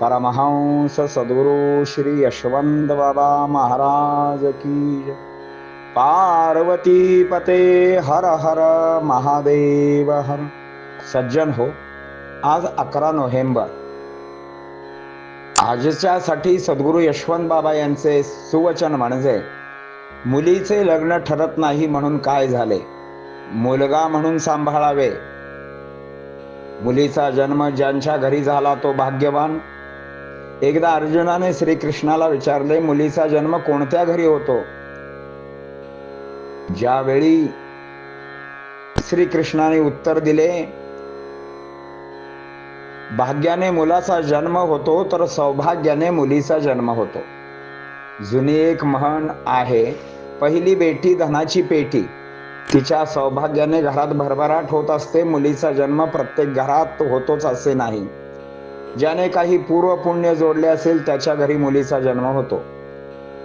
परमहंस सद्गुरु श्री यशवंत बाबा महाराज की पार्वती पते हर हर महादेव हर। सज्जन हो आज अकरा नोव्हेंबर। आजच्यासाठी सद्गुरु यशवंत बाबा यांचे सुवचन म्हणजे मुलीचे लग्न ठरत नाही म्हणून काय झाले? मुलगा म्हणून सांभाळावे? मुलीचा जन्म ज्यांच्या घरी झाला तो भाग्यवान एकदा अर्जुनाने श्रीकृष्णाला विचारले मुलीचा जन्म कोणत्या घरी होतो? ज्यावेळी श्रीकृष्णाने उत्तर दिले भाग्याने मुलाचा जन्म होतो तर सौभाग्याने मुलीचा जन्म होतो. जुनी एक म्हण आहे पहिली बेटी धनाची पेटी. तिच्या सौभाग्याने घरात भरभराट होत असते मुलीचा जन्म प्रत्येक घरात होतोच असे नाही. ज्याने काही पूर्व पुण्य जोडले असेल त्याच्या घरी मुलीचा जन्म होतो.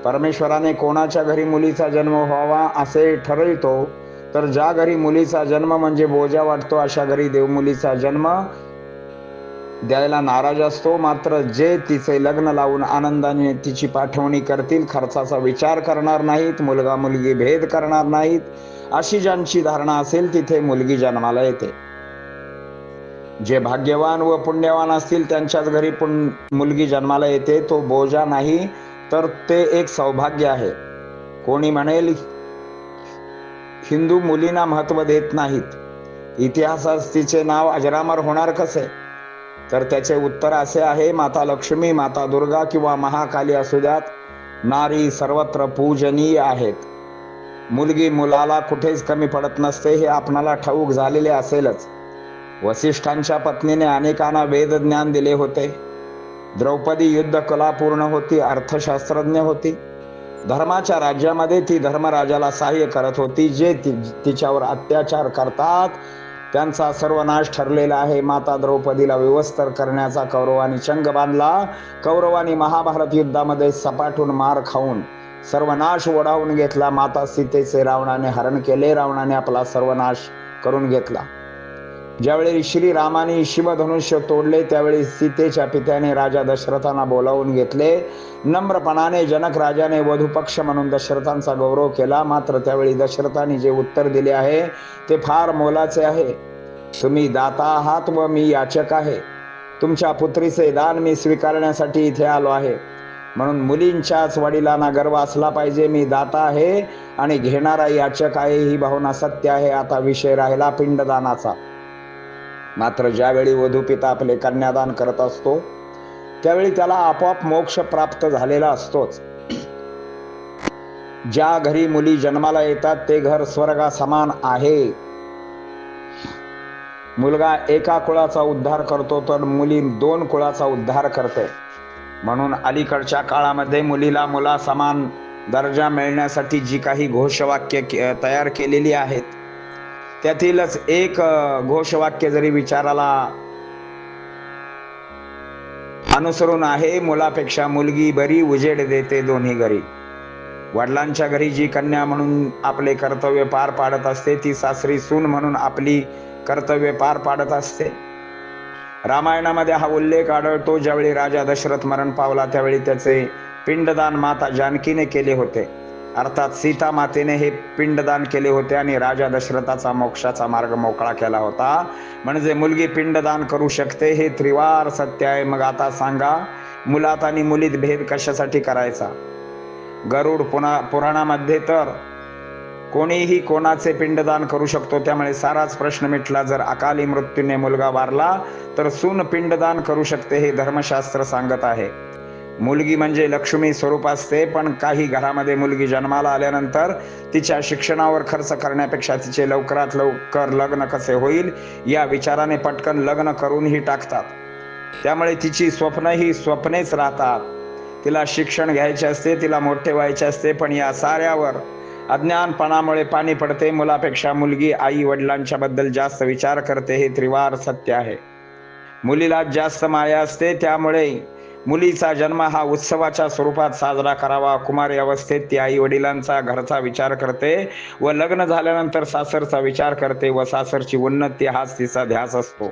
परमेश्वराने कोणाच्या घरी मुलीचा जन्म व्हावा असे ठरवितो तर ज्या घरी मुलीचा जन्म म्हणजे बोजा वाटतो अशा घरी देव मुलीचा जन्म द्यायला नाराज असतो. मात्र जे तिचे लग्न लावून आनंदाने तिची पाठवणी करतील खर्चाचा विचार करणार नाहीत मुलगा मुलगी भेद करणार नाहीत अशी ज्यांची धारणा असेल तिथे मुलगी जन्माला येते. जे भाग्यवान व पुण्यवान असतील त्यांच्याच घरी पुण मुलगी जन्माला येते तो बोजा नाही तर ते एक सौभाग्य आहे. कोणी म्हणेल हिंदू मुलींना महत्त्व देत नाहीत. इतिहासात तिचे नाव अजरामर होणार कसे? तर त्याचे उत्तर असे आहे माता लक्ष्मी माता दुर्गा किंवा महाकाली असू द्यात. नारी सर्वत्र पूजनीय आहेत. मुलगी मुलाला कुठेच कमी पडत नसते हे आपणाला ठाऊक झालेले असेलच. वसिष्ठांच्या पत्नीने अनेकांना वेद ज्ञान दिले होते. द्रौपदी युद्ध कला पूर्ण होती अर्थशास्त्रज्ञ होती. धर्माच्या राज्यामध्ये ती धर्मराजाला सहाय्य करत होती जे ति- तिच्यावर अत्याचार करतात. त्यांचा सर्वनाश ठरलेला आहे. माता द्रौपदीला विवस्तर करण्याचा कौरवानी चंग बांधला. कौरवानी महाभारत युद्धामध्ये सपाटून मार खाऊन सर्वनाश ओढावून घेतला. माता सीतेचे रावणाने हरण केले. रावणाने आपला सर्वनाश करून घेतला. ज्यावेळी श्रीरामाने शिवधनुष्य तोडले त्यावेळी सीतेच्या पित्याने राजा दशरथांना बोलावून घेतले. नम्रपणाने जनक राजाने वधुपक्ष म्हणून दशरथांचा गौरव केला. मात्र त्यावेळी दशरथाने जे उत्तर दिले आहे ते फार मोलाचे आहे. तुम्ही दाता आहात व मी याचक आहे. तुमच्या पुत्रीचे दान मी स्वीकारण्यासाठी इथे आलो आहे. म्हणून मुलींच्याच वडिलांना गर्व असला पाहिजे मी दाता आहे आणि घेणारा याचक आहे ही भावना सत्य आहे. आता विषय राहिला पिंडदानाचा. मात्र ज्यावेळी वधू पिता आपले कन्यादान करत असतो त्यावेळी त्याला आपोआप मोक्ष प्राप्त झालेला असतोच. ज्या घरी मुली जन्माला येतात ते घर स्वर्गा समान आहे. मुलगा एका कुळाचा उद्धार करतो तर मुली दोन कुळाचा उद्धार करते. म्हणून अलीकडच्या काळामध्ये मुलीला मुला समान दर्जा मिळण्यासाठी जी काही घोषवाक्य तयार केलेली आहेत त्यातीलच एक घोषवाक्य जरी विचाराला अनुसरून आहे मुलापेक्षा मुलगी बरी उजेड देते दोन्ही घरी. वडिलांच्या घरी जी कन्या म्हणून आपले कर्तव्य पार पाडत असते ती सासरी सून म्हणून आपली कर्तव्य पार पाडत असते. रामायणामध्ये हा उल्लेख आढळतो ज्यावेळी राजा दशरथ मरण पावला त्यावेळी त्याचे पिंडदान माता जानकीने केले होते. अर्थात सीता मातेने हे पिंडदान केले होते आणि राजा दशरथाचा मोक्षाचा मार्ग मोकळा केला होता. म्हणजे मुलगी पिंडदान करू शकते हे त्रिवार सत्य आहे. मग आता सांगा मुलात आणि मुलीत भेद कशासाठी करायचा? गरुड पुन्हा पुराणामध्ये तर कोणीही कोणाचे पिंडदान करू शकतो. त्यामुळे साराच प्रश्न मिटला जर अकाली मृत्यूने मुलगा वारला तर सून पिंडदान करू शकते हे धर्मशास्त्र सांगत आहे. मुलगी म्हणजे लक्ष्मी स्वरूप असते पण काही घरामध्ये मुलगी जन्माला आल्यानंतर तिच्या शिक्षणावर खर्च करण्यापेक्षा तिचे लवकरात लवकर लग्न कसे होईल या विचाराने पटकन लग्न करूनही टाकतात. त्यामुळे तिची स्वप्न ही स्वप्नेच राहतात. तिला शिक्षण घ्यायचे असते तिला मोठे व्हायचे असते पण या साऱ्यावर अज्ञानपणामुळे पाणी पडते. मुलापेक्षा मुलगी आई वडिलांच्या बद्दल जास्त विचार करते हे त्रिवार सत्य आहे. मुलीला जास्त माया असते त्यामुळे मुलीचा जन्म हा उत्सवाच्या स्वरूपात साजरा करावा. कुमारी अवस्थेत ती आई वडिलांचा घरचा विचार करते व लग्न झाल्यानंतर सासरचा विचार करते व सासरची उन्नती हाच तिचा ध्यास असतो.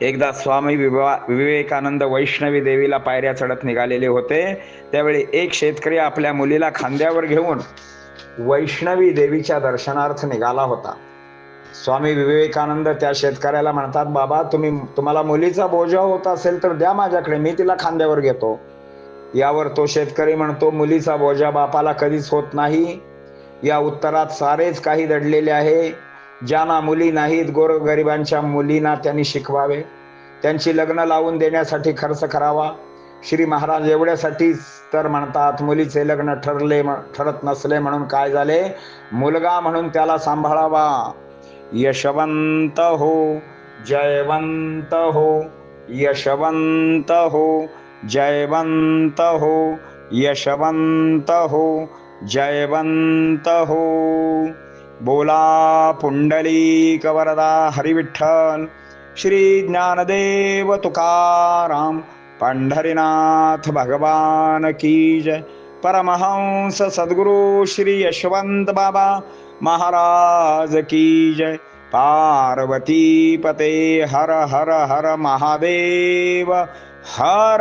एकदा स्वामी विवा विवेकानंद वैष्णवी देवीला पायऱ्या चढत निघालेले होते. त्यावेळी एक शेतकरी आपल्या मुलीला खांद्यावर घेऊन वैष्णवी देवीच्या दर्शनार्थ निघाला होता. स्वामी विवेकानंद त्या शेतकऱ्याला म्हणतात बाबा तुम्ही तुम्हाला मुलीचा बोजा होत असेल तर द्या माझ्याकडे मी तिला खांद्यावर घेतो. यावर तो शेतकरी म्हणतो मुलीचा बोजा बापाला कधीच होत नाही. या उत्तरात सारेच काही दडलेले आहे. ज्यांना मुली नाहीत गोरगरिबांच्या मुलींना त्यांनी शिकवावे. त्यांची लग्न लावून देण्यासाठी खर्च करावा. श्री महाराज एवढ्यासाठीच तर म्हणतात मुलीचे लग्न ठरले ठरत नसले म्हणून काय झाले? मुलगा म्हणून त्याला सांभाळावा. यशवंत हो जयवंत हो यशवंत हो जयवंत हो यशवंत हो जयवंत हो बोला पुंडली कवरदा हरिविठ्ठल श्री ज्ञानदेव तुकाराम पंढरीनाथ भगवान की जय। परमहंस सद्गुरु श्री यशवंत बाबा महाराज की जय। पार्वती पते हर हर हर महादेव। हर